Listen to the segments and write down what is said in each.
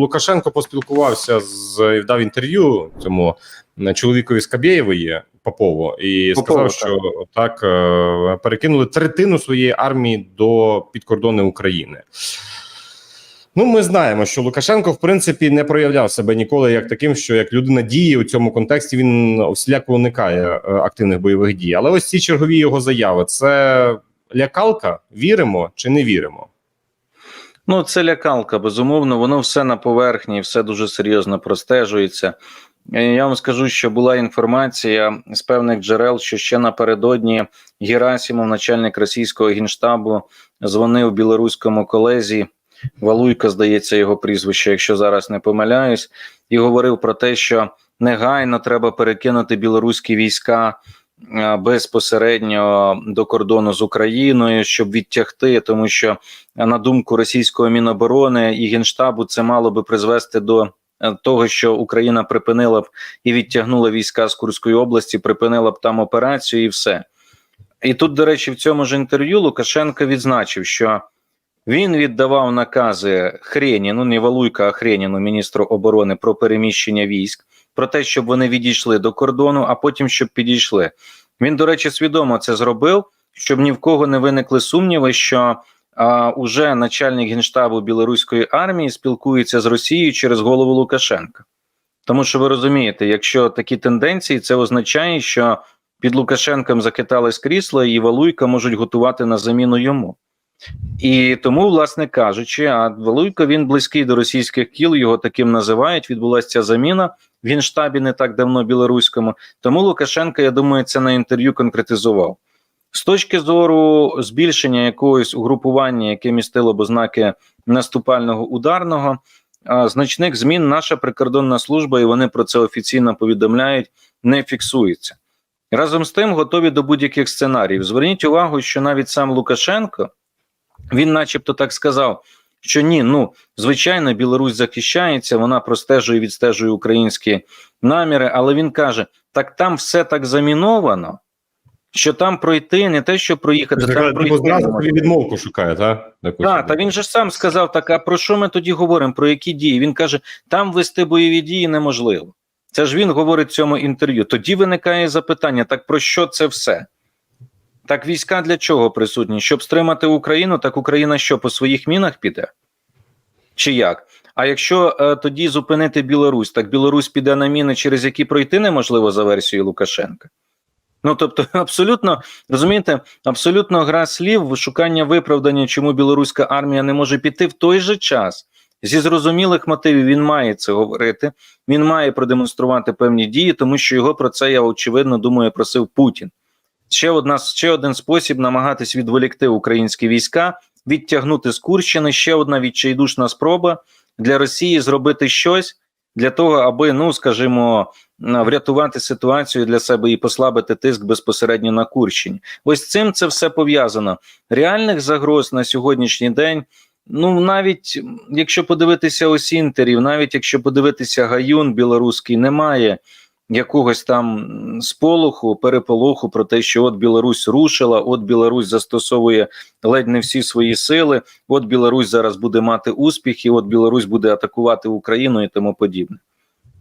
Лукашенко поспілкувався з і дав інтерв'ю цьому е, чоловікові з Кабєєвої Попову і Попову, сказав, що так е, перекинули третину своєї армії до підкордони України. Ну, ми знаємо, що Лукашенко, в принципі, не проявляв себе ніколи як таким, що як людина діє у цьому контексті, він всіляко уникає е, активних бойових дій. Але ось ці чергові його заяви це лякалка. Віримо чи не віримо? Ну, це лякалка, безумовно, воно все на поверхні, все дуже серйозно простежується. Е, Я вам скажу, що була інформація з певних джерел, що ще напередодні Герасимов, начальник російського генштабу, дзвонив білоруському колезі. Валуйко, здається, його прізвище, якщо зараз не помиляюсь, і говорив про те, що негайно треба перекинути білоруські війська безпосередньо до кордону з Україною, щоб відтягти, тому що е, на думку російського міноборони і генштабу це мало би призвести до е, того, що Україна припинила б і відтягнула війська з Курської області, припинила б там операцію, і все. І тут, до речі, в цьому ж інтерв'ю Лукашенко відзначив, що він віддавав накази Хрені, ну не Валуйка, а Хреніну, міністру оборони, про переміщення військ, про те, щоб вони відійшли до кордону, а потім щоб підійшли. Він, до речі, свідомо це зробив, щоб ні в кого не виникли сумніви, що а, уже начальник генштабу білоруської армії спілкується з Росією через голову Лукашенка. Тому що ви розумієте, якщо такі тенденції, це означає, що під Лукашенком закитались крісла, і Валуйка можуть готувати на заміну йому. І тому, власне кажучи, а Валуйко він близький до російських кіл, його таким називають. Відбулася ця заміна в генштабі не так давно білоруському. Тому Лукашенко, я думаю, це на інтерв'ю конкретизував. З точки зору збільшення якогось угрупування, яке містило б ознаки наступального ударного, значних змін наша прикордонна служба, і вони про це офіційно повідомляють, не фіксується. Разом з тим, готові до будь-яких сценаріїв. Зверніть увагу, що навіть сам Лукашенко він, начебто, так сказав, що ні, ну звичайно, Білорусь захищається, вона простежує, відстежує українські наміри, але він каже: так там все так заміновано, що там пройти не те, що проїхати, там Типу, пройти. собі відмовку шукає, так? Так, та він же сам сказав, так а про що ми тоді говоримо? Про які дії? Він каже, там вести бойові дії неможливо. Це ж він говорить в цьому інтерв'ю. Тоді виникає запитання: так про що це все? Так війська для чого присутні? Щоб стримати Україну, так Україна що по своїх мінах піде? Чи як? А якщо е, тоді зупинити Білорусь, так Білорусь піде на міни, через які пройти неможливо за версією Лукашенка. Ну тобто, абсолютно розумієте, абсолютно гра слів, шукання виправдання, чому білоруська армія не може піти в той же час. Зі зрозумілих мотивів він має це говорити, він має продемонструвати певні дії, тому що його про це я очевидно думаю просив Путін. Ще одна ще один спосіб намагатись відволікти українські війська, відтягнути з Курщини. Ще одна відчайдушна спроба для Росії зробити щось для того, аби, ну скажімо, врятувати ситуацію для себе і послабити тиск безпосередньо на Курщині. Ось цим це все пов'язано. Реальних загроз на сьогоднішній день. Ну, навіть якщо подивитися осінтерів, навіть якщо подивитися гаюн білоруський, немає якогось там сполоху, переполоху про те, що от Білорусь рушила, от Білорусь застосовує ледь не всі свої сили, от Білорусь зараз буде мати успіхи, от Білорусь буде атакувати Україну і тому подібне.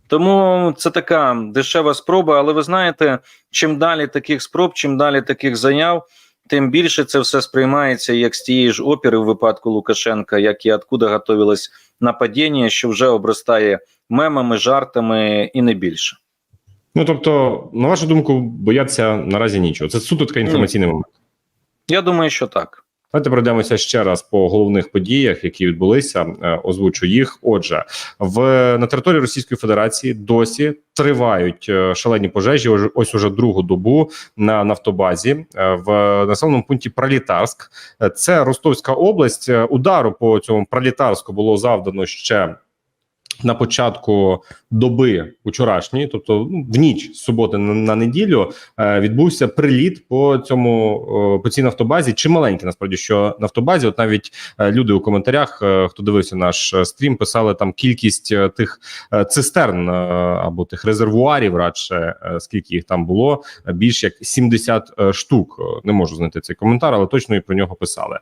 Тому це така дешева спроба, але ви знаєте, чим далі таких спроб, чим далі таких заяв, тим більше це все сприймається як з тієї ж опери в випадку Лукашенка, як і откуда готовилось нападіння, що вже обростає мемами, жартами і не більше. Ну тобто, на вашу думку, бояться наразі нічого. Це суто такий інформаційний момент. Я думаю, що так. Давайте пройдемося ще раз по головних подіях, які відбулися. Е, Озвучу їх. Отже, в на території Російської Федерації досі тривають е, шалені пожежі. Ось- уже другу добу на нафтобазі е, в населеному пункті Пролітарськ. Це Ростовська область. Удару по цьому Пролітарську було завдано ще. На початку доби вчорашньої, тобто ну, в ніч з суботи на, на неділю, е, відбувся приліт по цьому по цій нафтобазі. Чи маленький насправді що нафтобазі? От навіть е, люди у коментарях, е, хто дивився наш стрім, писали там кількість тих цистерн або тих резервуарів, радше скільки їх там було, більш як 70 е, штук. Не можу знайти цей коментар, але точно і про нього писали.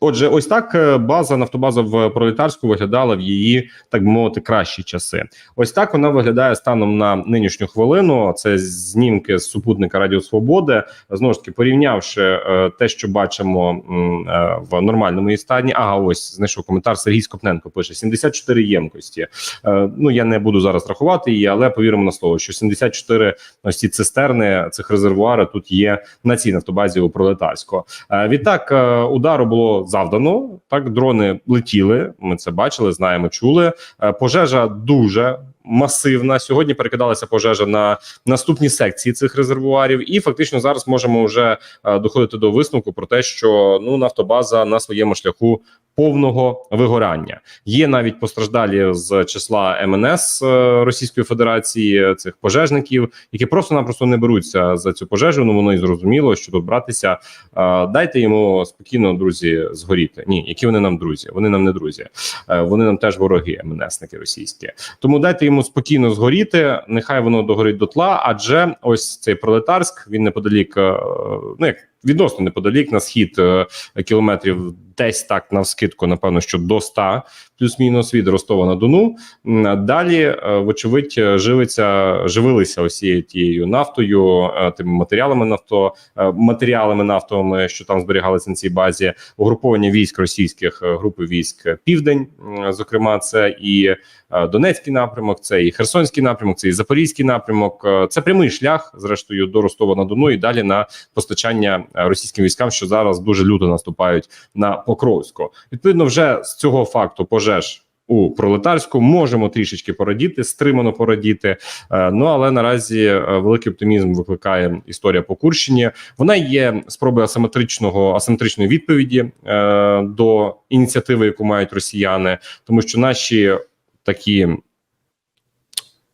Отже, ось так е, база нафтобаза в пролетарську виглядала в її, так би мовити, кращі часи. Ось так вона виглядає станом на нинішню хвилину. Це знімки з супутника Радіо Свободи. Знову ж таки, порівнявши е, те, що бачимо е, в нормальному її стані. Ага, ось знайшов коментар. Сергій Скопненко пише: 74 ємкості. Ну я не буду зараз рахувати її, але повіримо на слово, що 74 ось ці цистерни цих резервуари тут є на цій нафтобазі у пролетарського. Е, Відтак удару було завдано. Так, дрони летіли. Ми це бачили, знаємо, чули. Е, Пожежа дуже. Масивна сьогодні перекидалася пожежа на наступні секції цих резервуарів, і фактично зараз можемо вже е, доходити до висновку про те, що ну нафтобаза на своєму шляху повного вигорання. Є навіть постраждалі з числа МНС е, Російської Федерації е, цих пожежників, які просто-напросто не беруться за цю пожежу. Ну воно і зрозуміло, що тут братися. Дайте йому спокійно, друзі, згоріти. Ні, які вони нам друзі? Вони нам не друзі. Вони нам теж вороги, МНСники російські. Тому дайте йому спокійно згоріти. Нехай воно догорить дотла. Адже ось цей пролетарськ він неподалік, е, ну як відносно неподалік на схід е, кілометрів, десь так навскидку, напевно, що до 100 плюс-мінус від Ростова на Дону. Далі, е, вочевидь, е, живиться, живилися усією тією нафтою, е, тими матеріалами нафто, матеріалами нафтовими, що там зберігалися на цій базі. Угруповання військ російських групи військ Південь, зокрема, це і Донецький напрямок, це і Херсонський напрямок, це і Запорізький напрямок. Це прямий шлях, зрештою, до Ростова на Дону і далі на постачання російським військам, що зараз дуже люто наступають на Покровську. Відповідно, вже з цього факту пожеж. У пролетарську можемо трішечки порадіти, стримано порадіти. Е, Ну але наразі е, великий оптимізм викликає історія по Курщині. Вона є спробою асиметричного асиметричної відповіді е, до ініціативи, яку мають росіяни, тому що наші такі.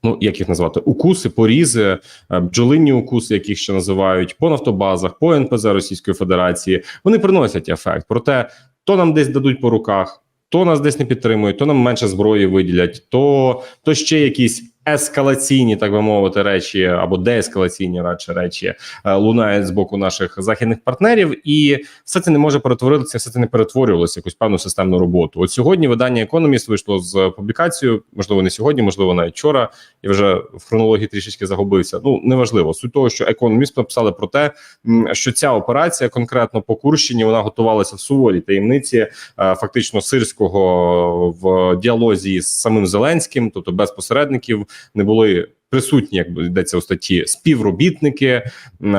Ну, як їх назвати, укуси, порізи, бджолинні укуси, яких ще називають по нафтобазах, по НПЗ Російської Федерації, вони приносять ефект. Проте то нам десь дадуть по руках, то нас десь не підтримують, то нам менше зброї виділять, то, то ще якісь ескалаційні, так би мовити, речі або деескалаційні радше речі е, лунають з боку наших західних партнерів, і все це не може перетворитися, все це не перетворювалося якусь певну системну роботу. От сьогодні видання Economist вийшло з публікацією, можливо, не сьогодні, можливо, навіть вчора. Я вже в хронології трішечки загубився. Ну неважливо. Суть того, що Economist написали про те, що ця операція конкретно по Курщині вона готувалася в суворій таємниці, е, фактично сирського в діалозі з самим Зеленським, тобто без посередників, не були. Присутні, як йдеться у статті, співробітники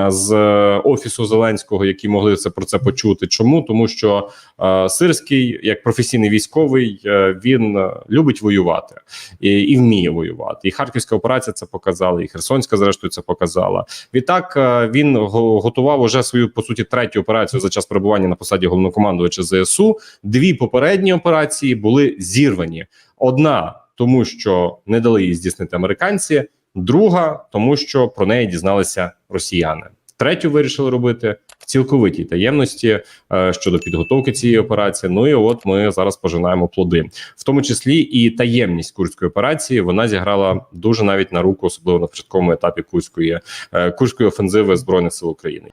з е, офісу Зеленського, які могли це про це почути. Чому тому, що е, Сирський, як професійний військовий, е, він любить воювати і, і вміє воювати. І Харківська операція це показала, і Херсонська, зрештою, це показала. Відтак е, він готував уже свою по суті третю операцію за час перебування на посаді головнокомандувача ЗСУ. Дві попередні операції були зірвані. Одна тому, що не дали її здійснити американці. Друга, тому що про неї дізналися росіяни. Третю вирішили робити в цілковитій таємності е, щодо підготовки цієї операції. Ну і от ми зараз пожинаємо плоди, в тому числі і таємність курської операції. Вона зіграла дуже навіть на руку, особливо на початковому етапі курської е, курської офензиви збройних сил України.